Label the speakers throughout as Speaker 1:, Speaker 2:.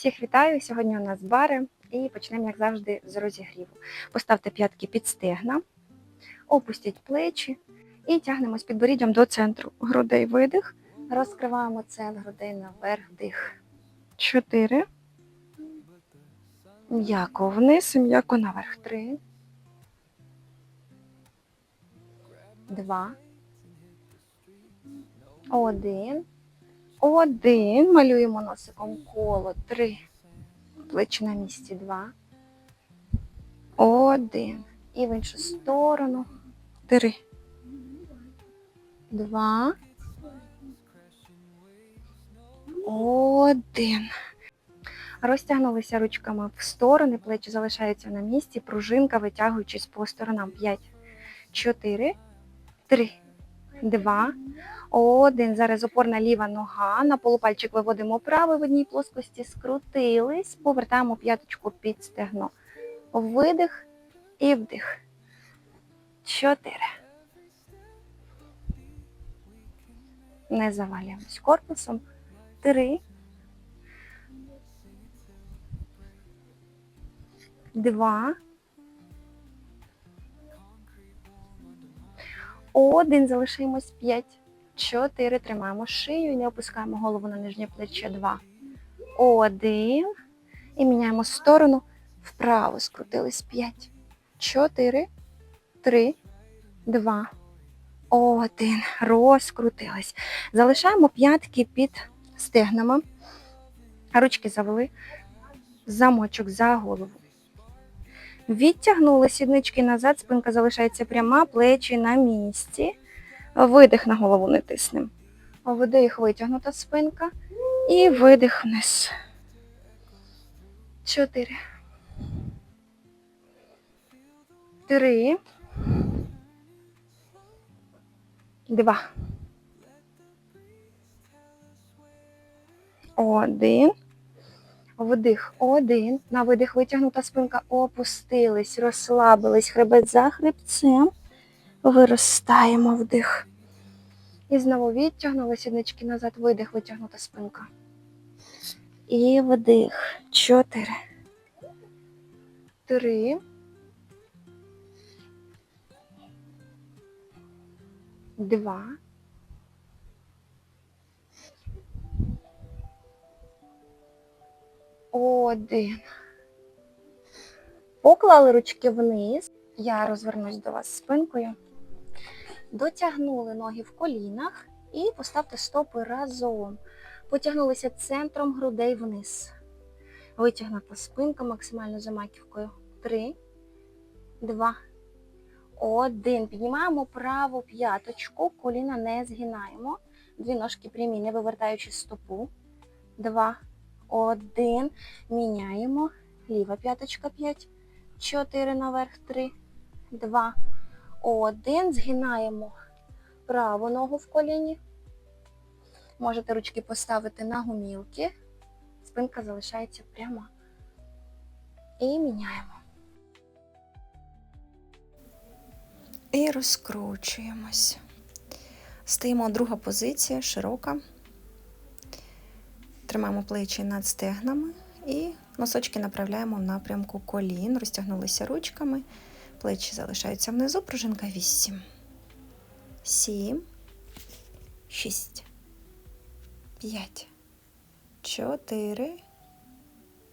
Speaker 1: Всіх вітаю! Сьогодні у нас бари і почнемо, як завжди, з розігріву. Поставте п'ятки під стегна, опустіть плечі і тягнемось підборіддям до центру. Грудей видих. Розкриваємо цел грудей наверх, вдих. Чотири. М'яко вниз, м'яко наверх. Три. Два. Один. Один. Малюємо носиком коло. Три. Плечі на місці. Два. Один. І в іншу сторону. Три. Два. Один. Розтягнулися ручками в сторони, плечі залишаються на місці, пружинка витягуючись по сторонам. П'ять, чотири, три, два, один. Зараз опорна ліва нога. На полупальчик виводимо правий в одній плоскості, скрутились, повертаємо п'яточку під стегно. Видих і вдих. Чотири. Не завалюємось корпусом. Три. Два. Один. Залишаємось п'ять. Чотири. Тримаємо шию і не опускаємо голову на нижнє плече. Два. Один. І міняємо сторону. Вправо. Скрутились. П'ять. Чотири. Три. Два. Один. Розкрутились. Залишаємо п'ятки під стегнами. Ручки завели. Замочок за голову. Відтягнули сіднички назад, спинка залишається пряма, плечі на місці. Видих на голову не тиснем. Вдих, витягнута спинка. І видих вниз. Чотири. Три. Два. Один. Вдих. Один. На видих витягнута спинка. Опустились, розслабились. Хребет за хребцем. Виростаємо вдих. І знову відтягнули сіднички назад. Видих, витягнута спинка. І вдих. Чотири. Три. Два. Один. Поклали ручки вниз. Я розвернусь до вас спинкою. Дотягнули ноги в колінах і поставте стопи разом. Потягнулися центром грудей вниз. Витягнута спинка максимально за маківкою. Три, два, один. Піднімаємо праву п'яточку, коліна не згинаємо. Дві ножки прямі, не вивертаючи стопу. Два, один. Міняємо. Ліва п'яточка 5. 4 наверх. 3, 2, 1. Згинаємо праву ногу в коліні. Можете ручки поставити на гумілки. Спинка залишається пряма. І міняємо. І розкручуємось. Стоїмо друга позиція, широка. Тримаємо плечі над стегнами і носочки направляємо в напрямку колін. Розтягнулися ручками. Плечі залишаються внизу. Пружинка 8. 7. 6. 5. 4.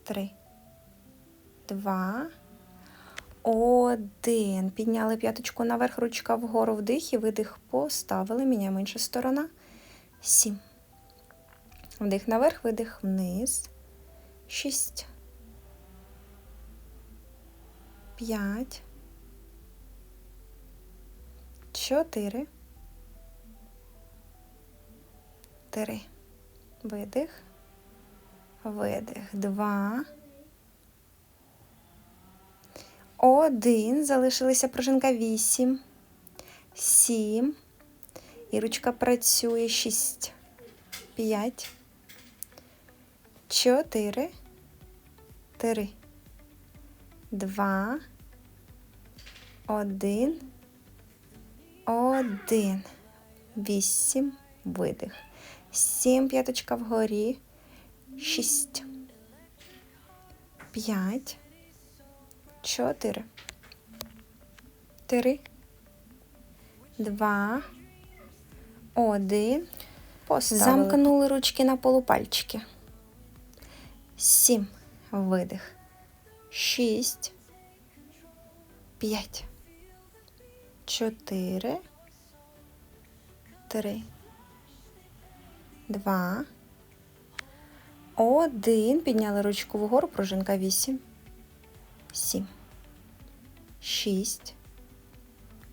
Speaker 1: 3. 2. Один. Підняли п'яточку наверх, ручка вгору, вдих і видих поставили. Міняємо інша сторона. Сім. Вдих наверх, видих вниз. Шість. П'ять. Чотири. Три. Видих. Видих. Два. Один. Залишилася пружинка вісім. Сім. І ручка працює. Шість. П'ять. Чотири. Три. Два. Один. Один. Вісім. Видих. Сім. П'яточка вгорі. Шість.
Speaker 2: П'ять. Чотири. Три. Два. Один. Поставили. Замкнули ручки на полупальчики. Сім. Видих. Шість. П'ять. Чотири. Три. Два. Один. Підняли ручку вгору. Пружинка вісім. Сім. Шість.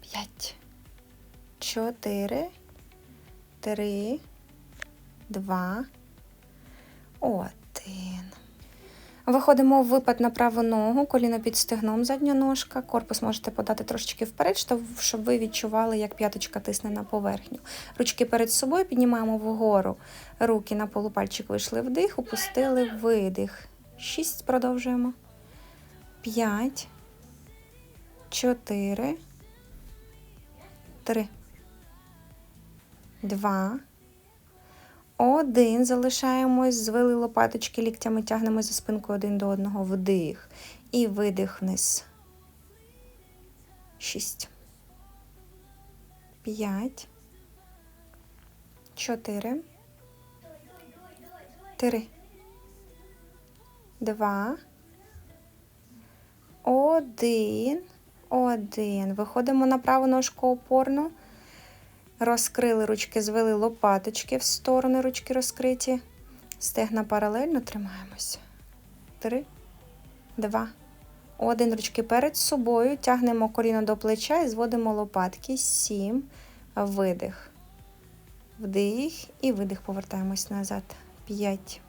Speaker 2: П'ять. Чотири. Три. Два. Один. Виходимо в випад на праву ногу, коліно під стегном, задня ножка. Корпус можете подати трошечки вперед, щоб- ви відчували, як п'яточка тисне на поверхню. Ручки перед собою піднімаємо вгору. Руки на полупальчик вийшли вдих, опустили видих. Шість продовжуємо. П'ять. Чотири. Три. Два. Один. Залишаємось, звели лопаточки ліктями, тягнемо за спинкою один до одного вдих. І видих вниз. Шість. П'ять. Чотири. Три. Два. Один. Один. Виходимо на праву ножку опорну. Розкрили ручки, звели лопаточки в сторони, ручки розкриті. Стегна паралельно тримаємося. Три, два, один. Ручки перед собою. Тягнемо коліно до плеча і зводимо лопатки. Сім. Видих. Вдих і видих. Повертаємось назад. П'ять.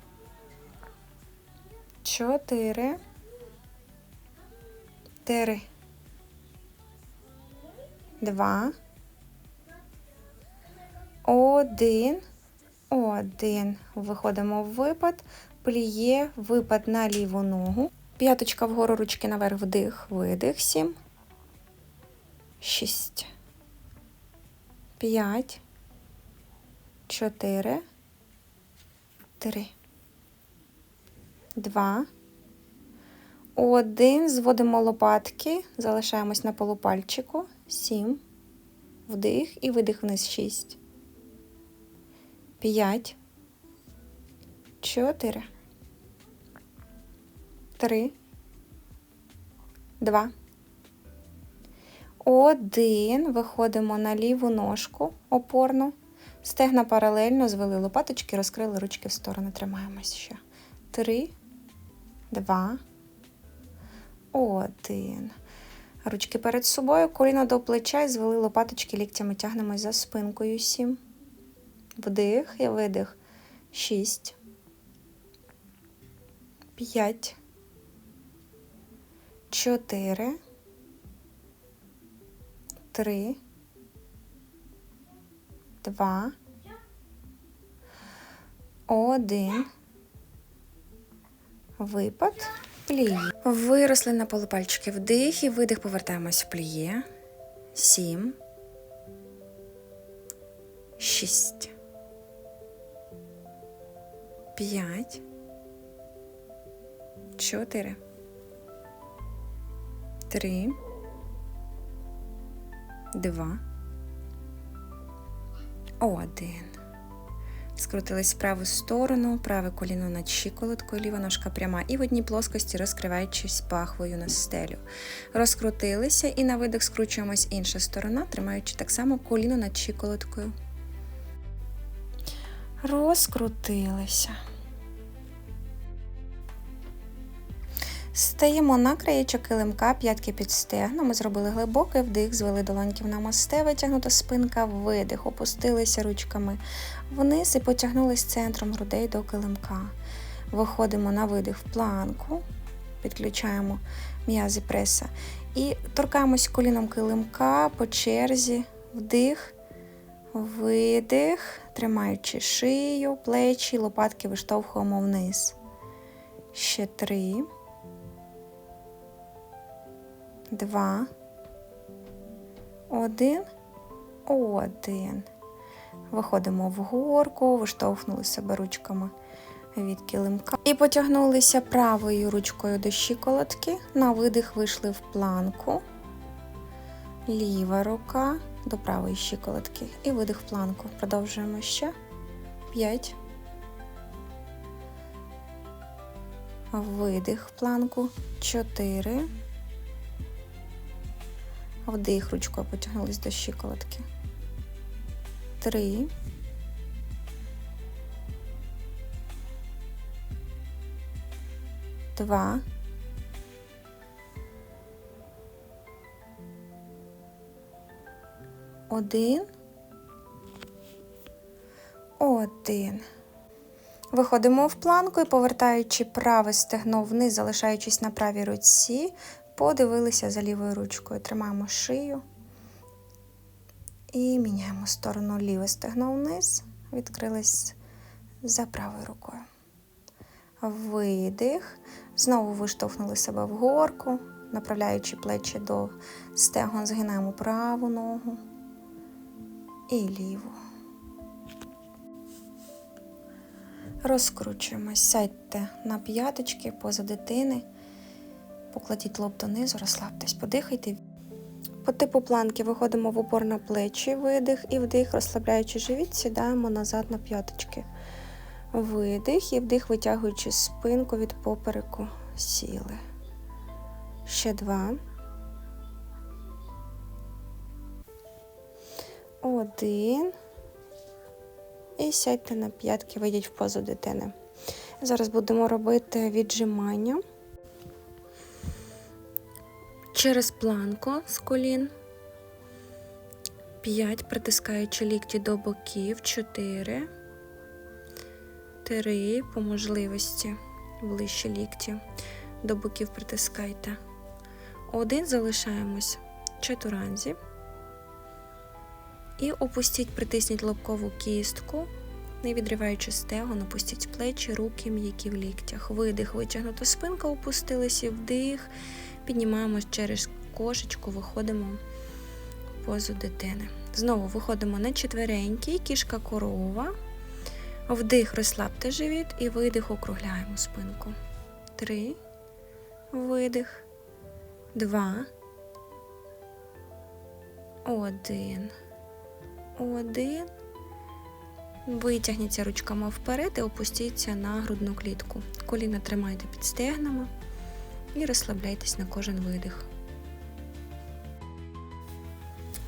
Speaker 2: Чотири. Три. Два. Один. Один. Виходимо в випад. Пліє, випад на ліву ногу. П'яточка вгору, ручки наверх, вдих, видих. Сім. Шість. П'ять. Чотири. Три. Два. Один. Зводимо лопатки. Залишаємось на полупальчику. Сім. Вдих і видих вниз. Шість. П'ять. Чотири. Три. Два. Один. Виходимо на ліву ножку опорну. Стегна паралельно, звели лопаточки, розкрили ручки в сторони. Тримаємось ще. Три. Два. Один. Ручки перед собою, коліно до плеча і звели лопаточки ліктями, тягнемось за спинкою. Сім. Вдих і видих. Шість. П'ять. Чотири. Три. Два. Один. Випад. Пліє. Виросли на полупальчики вдих і видих. Повертаємось в пліє. Сім. Шість. П'ять. Чотири. Три. Два. Один. Скрутились в праву сторону, праве коліно над щиколоткою, ліва ножка пряма і в одній плоскості розкриваючись пахвою на стелю. Розкрутилися і на видих скручуємось інша сторона, тримаючи так само коліно над щиколоткою. Розкрутилися. Стаємо на краєчок килимка, п'ятки під стегном. Ми зробили глибокий вдих, звели долоньків на мосте, витягнута спинка, видих, опустилися ручками вниз і потягнулись центром грудей до килимка. Виходимо на видих в планку, підключаємо м'язи преса і торкаємось коліном килимка по черзі, вдих, видих, тримаючи шию, плечі, лопатки виштовхуємо вниз. Ще три. Два. Один. Один. Виходимо в горку, виштовхнули себе ручками від килимка. І потягнулися правою ручкою до щиколотки. На видих вийшли в планку. Ліва рука до правої щиколотки. І видих планку. Продовжуємо ще. 5. Видих планку. 4. Вдих ручкою потягнулись до щиколотки. 3. Два. Один. Один. Виходимо в планку і повертаючи праве стегно вниз, залишаючись на правій руці, подивилися за лівою ручкою. Тримаємо шию і міняємо сторону ліве стегно вниз, відкрились за правою рукою. Видих. Знову виштовхнули себе вгорку, направляючи плечі до стегон, згинаємо праву ногу і ліву. Розкручуємось, сядьте на п'яточки поза дитини, покладіть лоб донизу, розслабтесь, подихайте. По типу планки виходимо в упор на плечі, видих і вдих, розслабляючи живіт, сідаємо назад на п'яточки. Видих і вдих, витягуючи спинку від попереку, сіли. Ще два. Один. І сядьте на п'ятки, вийдіть в позу дитини. Зараз будемо робити віджимання. Через планку з колін. 5, притискаючи лікті до боків. 4. 3, по можливості ближче лікті. До боків притискайте. Один залишаємось чатуранзі. І опустіть, притисніть лобкову кістку, не відриваючи стегон, опустіть плечі, руки м'які в ліктях. Видих, витягнута спинка, опустилися, вдих, піднімаємось через кошечку, виходимо позу дитини. Знову виходимо на четверенькі, кішка корова. Вдих, розслабте живіт і видих, округляємо спинку. Три. Видих. Два. Один. Один. Витягніться ручками вперед і опустіться на грудну клітку. Коліна тримайте під стегнами і розслабляйтесь на кожен видих.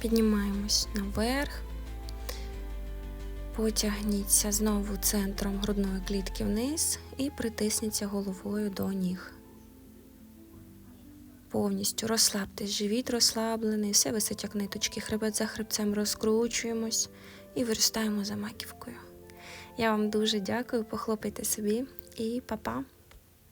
Speaker 2: Піднімаємось наверх. Потягніться знову центром грудної клітки вниз і притисніться головою до ніг. Повністю розслабтесь, живіт розслаблений, все висить як ниточки, хребет за хребцем розкручуємось і виростаємо за маківкою. Я вам дуже дякую, похлопайте собі і па-па!